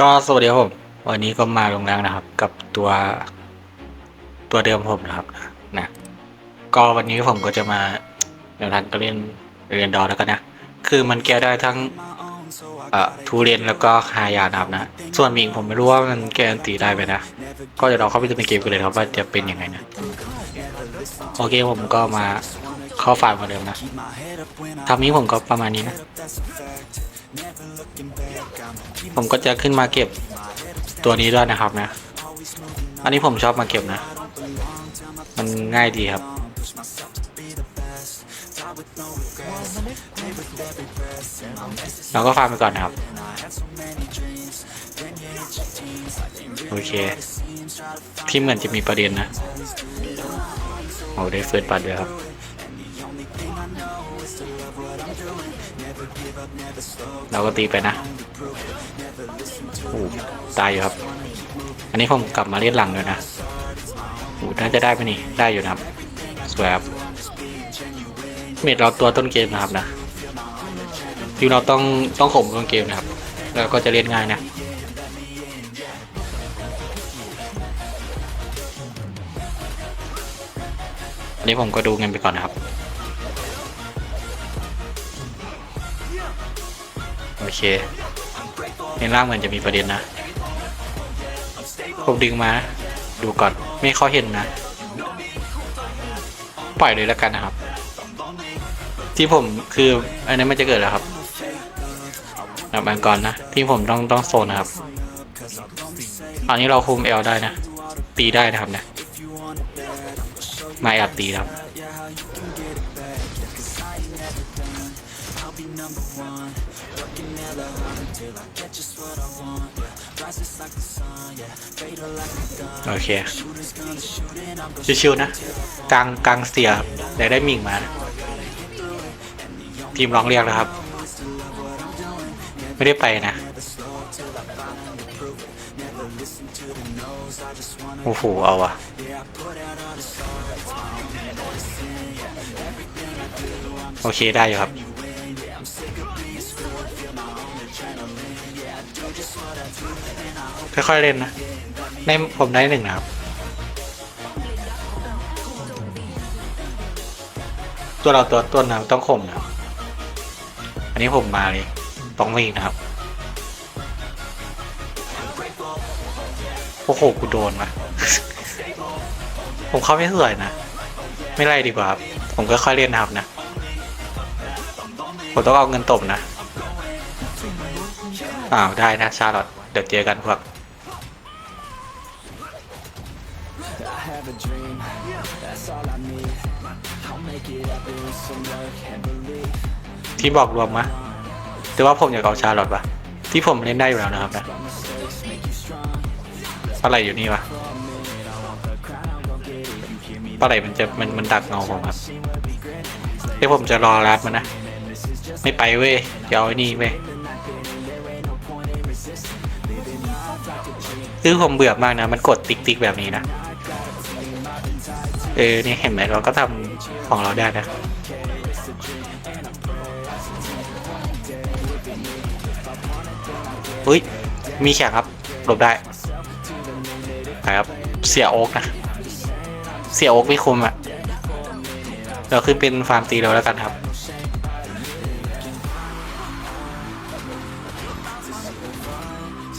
ก็สวัสดีครับผมวันนี้ก็มาลงแรงนะครับ กับตัวตัวเดิมผมนะครับนะก็วันนี้ผมก็จะมาเดี๋ยวทันก็เล่นเรียนดอแล้วกันนะ คือมันแก้ได้ทั้งเอ่อทูเรียนแล้วก็ฮายานะครับนะ ส่วนมิงผมไม่รู้ว่ามันแก้อันตีได้ไหมนะ ก็เดี๋ยวเราเข้าไปดูในเกมกันเลยครับว่าจะเป็นยังไงนะ โอเคผมก็มาเข้าฟาร์มเหมือนเดิมนะทำนี้ผมก็ประมาณนี้นะ ผมก็จะขึ้นมาเก็บตัวนี้ด้วยนะครับนะ อันนี้ผมชอบมาเก็บนะ มันง่ายดีครับ เราก็ฟาร์มไปก่อนนะครับ โอเค ที่เหมือนจะมีประเด็นนะ โอ้ได้เฟิร์สบัตด้วยครับ เราก็ตีไปนะโอ้ตายอยู่ครับ อันนี้ผมกลับมาเล่นหลังเลยนะโอ้น่าจะได้ไหมนี่ ได้อยู่นะครับ สวยครับเมดเราตัวต้นเกมนะครับนะที่เราต้องต้องข่มต้นเกมนะครับ แล้วก็จะเล่นง่ายนะอันนี้ผมก็ดูเงินไปก่อนนะครับ เคในล่างเหมือนจะมีประเด็นนะผมดึงมา ดูก่อนไม่เข้อเห็นนะ ปล่อยเลยแล้วกันนะครับ ที่ผมคืออันนี้มันจะเกิดแล้วครับนับอันก่อนนะ ที่ผมต้องต้องโซนนะครับอันนี้เราคุมเอลได้นะ ตีได้นะครับนะมาแอบตีครับ โอเคชิวๆนะ กลางกลางเสียครับได้ได้มิงมานะทีมร้องเรียกแล้วครับ ไม่ได้ไปนะ โอ้โห เอาวะโอเคได้อยู่ครับ ค่อยๆเล่นนะในผมได้หนึ่งนะครับ ตัวเราตัวต้นนะต้องข่มนะอันนี้ผมมาเลยต้องวิ่งนะครับ โอ้โหกูโดนมาผมเข้าไม่สวยนะ ไม่ไล่ดีกว่าครับ ผมก็ค่อยเล่นนะครับนะ ผมต้องเอาเงินตบนะอ้าวได้นะชาลอต เดี๋ยวเจอกันพวก I have a dream, that's all I need. I'll make it happen with some work and belief. ที่บอกรวมมะแต่ว่าผมอยากเอาชาลอตปะที่ผมเล่นได้อยู่แล้วนะครับนะปลาไหลอยู่นี่วะปลาไหลมันจะมันมันดักเงาผมครับเดี๋ยวผมจะรอรัดมันนะ ไม่ไปเว้ยจะเอาไอ้นี่เว้ย คือผมเบื่อมากนะ มันกดติ๊กติ๊กแบบนี้นะ เออ นี่เห็นไหมเราก็ทำของเราได้นะอุ้ย มีแขกครับ หลบได้ครับ เสียโอ๊กนะ เสียโอ๊กไม่คุมอะ่ะเราขึ้นเป็นฟาร์มตีเราแล้วกันครับ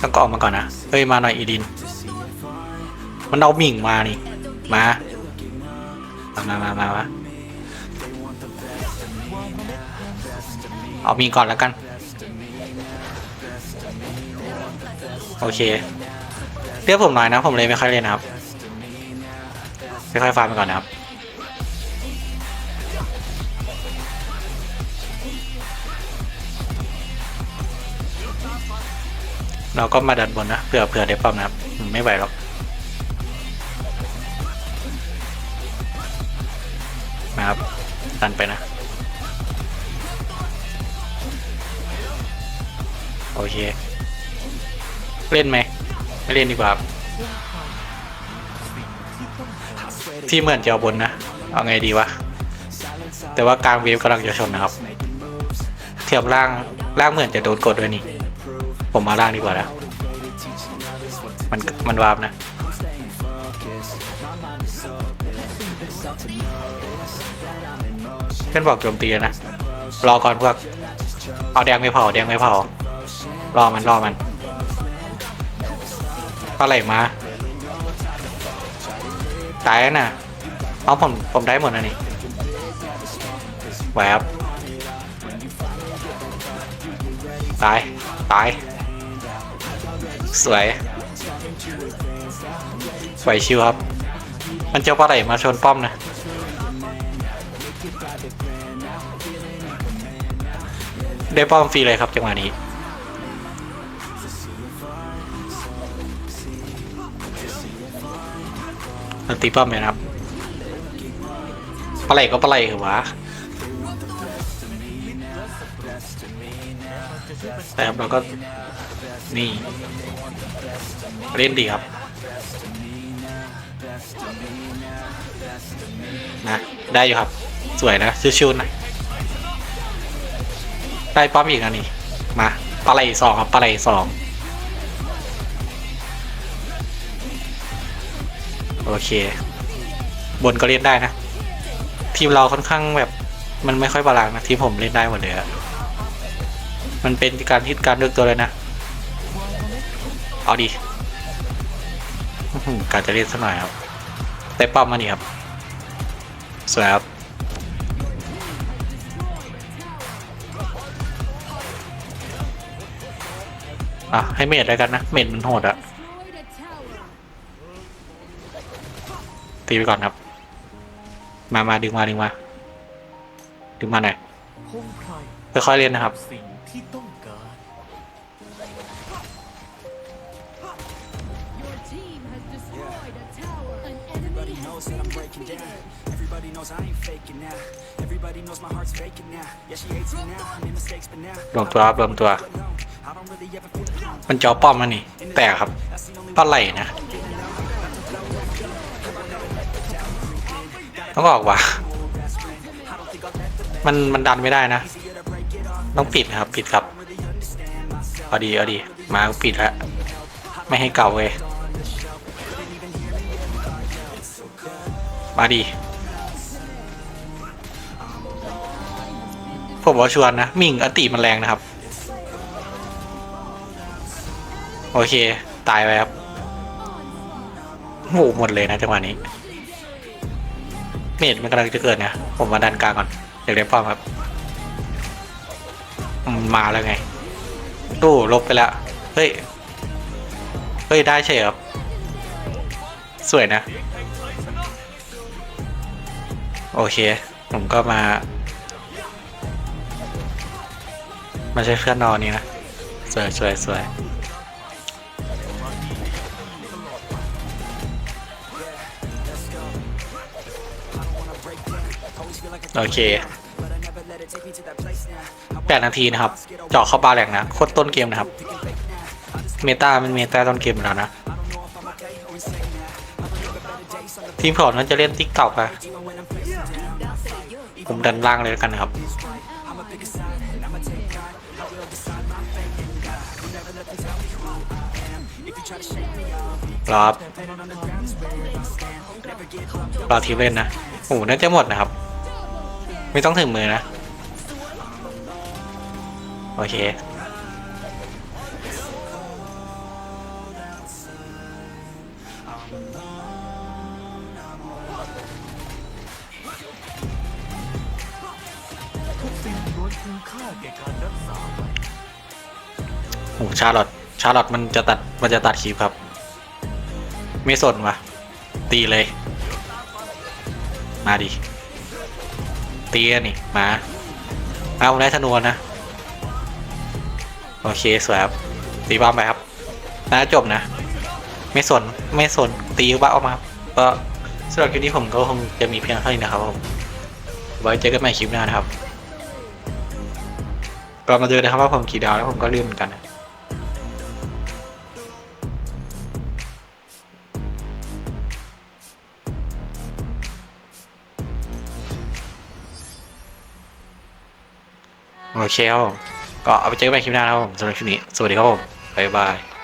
ต้องก็ออกมาก่อนนะ เฮ้ย มาหน่อยอีดิน มันเอาหมิ่งมานี่ มา มามามามาเอาหมิ่งก่อนแล้วกัน โอเคเรียกผมหน่อยนะ ผมเลยไม่ค่อยเล่นนะครับ ไม่ค่อยฟาร์มไปก่อนนะครับ เราก็มาดันบนนะเผื่อเผื่อได้ปั๊มนะครับไม่ไหวหรอกนะครับดันไปนะโอเค เล่นไหมไม่เล่นดีกว่าที่เหมือนจะเอาบนนะ เอาไงดีวะ แต่ว่ากลางเวฟกำลังจะชนนะครับ เทียบล่างล่างเหมือนจะโดนกดด้วยนี่ ผมมาล่างดีกว่านะ มันมันวาร์ปนะ เพื่อนบอกโจมตีนะ รอก่อนพวก เอาแดงไม่เผาแดงไม่เผารอมันรอมันปลาไหลมา ตายแล้วนะเอาผมผมได้หมดนะนี่แหวบตาย ตาย สวยสวยชิวครับ มันจ้าปลาไหลมาชนป้อมนะได้ป้อมฟรีเลยครับจังหวะนี้ตีป้อมเลยนะครับปลาไหลก็ปลาไหลเหรอวะ แต่เราก็นี่เล่นดีครับนะได้อยู่ครับ สวยนะชิวๆนะได้ป้อมอีกอันนี้มาปลาไหลสองครับปลาไหลสองโอเค บนก็เล่นได้นะ ทีมเราค่อนข้างแบบมันไม่ค่อยบาลานซ์นะทีมผมเล่นได้หมดเลยอะ มันเป็นการทิศการเลือกตัวเลยนะ เอาดีการจะเล่นสักหน่อยครับได้ป้อมมานี่ครับ สวยครับอะ ให้เมดแล้วกันนะ เมดมันโหดอะตีไปก่อนครับ มามาดึงมาดึงมาดึงมาหน่อย คงไพรค่อยๆเล่นนะครับ สิ่งที่ต้องการ Your team has destroyed a tower. An enemy has been defeated. Everybody knows I ain't faking now. Everybody knows my heart's faking now. Yeah, she hates me now. I made mistakes, but now รวมตัวครับรวมตัว I don't really ever feel alone. มันจอป้อมมันนี่ แตกครับปลาไหลนะ ต้องบอกว่า มันมันดันไม่ได้นะ ต้องปิดครับปิดครับเอาดีเอาดีมาปิดแล้วไม่ให้เก่าเว้ยมาดีผมว่าชวนนะ มิ่งอติมันแรงนะครับ โอเค ตายไปครับโหหมดเลยนะจังหวะนี้ เมดมันกำลังจะเกิดนะผมมาดันกลางก่อน อยากได้ป้อมครับมมาแล้วไงตู้ลบไปแล้ว เฮ้ย เฮ้ย ได้ใช่ครับ สวยนะ โอเค ผมก็มา มาใช้เพื่อนนอนนี้นะ สวยสวยสวย โอเคแปดนาทีนะครับเจาะเข้าบาแหลกนะโคตรต้นเกมนะครับ เมตามันเมตาต้นเกมแล้วนะทีมผมนั้นจะเล่นติ๊กต็อกอะผมดันล่างเลยแล้วกันนะครับรอบรอทีมเล่นนะโอ้โหน่าจะหมดนะครับ ไม่ต้องถึงมือนะ โอเค ทุกสิ่งล้วนคุ้มค่าแก่การรักษาไว้โอ้ชาร์ลอตชาร์ลอตมันจะตัด มันจะตัดคลิปครับ ไม่สนวะตีเลย มาดิ เตีกันนี่มา เอาได้ธนูนะ โอเคสวยครับตีบ้าไปครับน่าจบนะ ไม่สนไม่สนตีบ้าออกมาก็สำหรับคลิปนี้ผมก็คงจะมีเพียงเท่านี้นะครับผมไว้เจอกันใหม่คลิปหน้านะครับเรามาดูนะครับว่าผมกี่ดาวแล้วผมก็ลืมเหมือนกันนะ โอเคครับก็เอาไปเจอกันใหม่คลิปหน้าครับผมสำหรับคลิปนี้ สวัสดีครับผมบ๊ายบาย